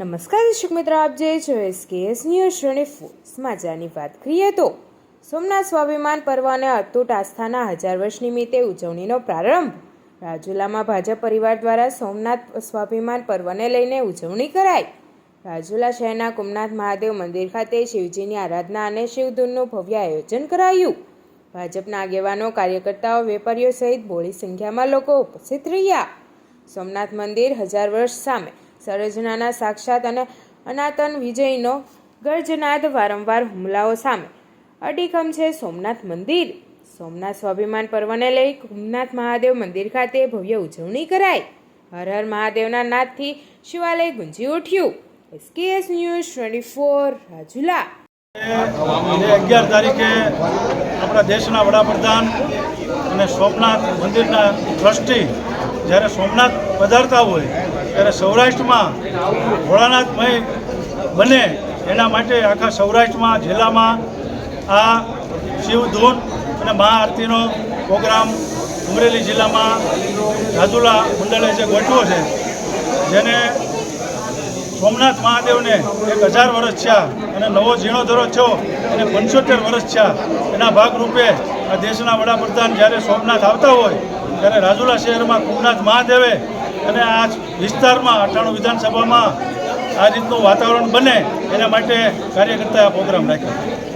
નમસ્કાર દર્શક મિત્રો, આપ જે છો એસકેએસ ન્યૂઝ શ્રેણી સમાચારની વાત કરીએ તો સોમનાથ સ્વાભિમાન પર્વ અને અતૂટ આસ્થાના હજાર વર્ષ નિમિત્તે ઉજવણીનો પ્રારંભ. રાજુલામાં ભાજપ પરિવાર દ્વારા સોમનાથ સ્વાભિમાન પર્વને લઈને ઉજવણી કરાઈ. રાજુલા શહેરના કુમનાથ મહાદેવ મંદિર ખાતે શિવજીની આરાધના અને શિવધૂનનું ભવ્ય આયોજન કરાયું. ભાજપના આગેવાનો, કાર્યકર્તાઓ, વેપારીઓ સહિત બોળી સંખ્યામાં લોકો ઉપસ્થિત રહ્યા. સોમનાથ મંદિર હજાર વર્ષ સામે સર્જનાના સાક્ષાત અને અનાતન વિજયનો ગર્જનાદ વારંવાર હુમલાઓ સામે. અડીખમ છે સોમનાથ મંદિર. સોમનાથ સ્વાભિમાન પર્વને લઈ સોમનાથ મહાદેવ મંદિર ખાતે ભવ્ય ઉજવણી કરાઈ. હર હર મહાદેવના નાદથી શિવાલય ગુંજી ઉઠ્યું. SKS news twenty four Rajula. અગિયાર તારીખે આપણા દેશના વડાપ્રધાન અને સોમનાથ મંદિરના ટ્રસ્ટી જ્યારે સોમનાથ પધારતા હોય ત્યારે સૌરાષ્ટ્રમાં ભોળાનાથમય બને એના માટે આખા સૌરાષ્ટ્રમાં, જિલ્લામાં આ શિવધૂન અને મહાઆરતીનો પ્રોગ્રામ અમરેલી જિલ્લામાં રાજુલા મંડળે જે ગોઠવો છે, જેને સોમનાથ મહાદેવને એક હજાર વર્ષ થયા અને નવો જીર્ણોધરો થયો અને પંચોતેર વર્ષ થયા. એના ભાગરૂપે આ દેશના વડાપ્રધાન જ્યારે સોમનાથ આવતા હોય, ત્યારે રાજુલા શહેરમાં કુમનાથ મહાદેવે અને આ વિસ્તારમાં અઠાણું વિધાનસભામાં આ રીતનું વાતાવરણ બને એના માટે કાર્યકર્તાએ આ પ્રોગ્રામ રાખ્યો.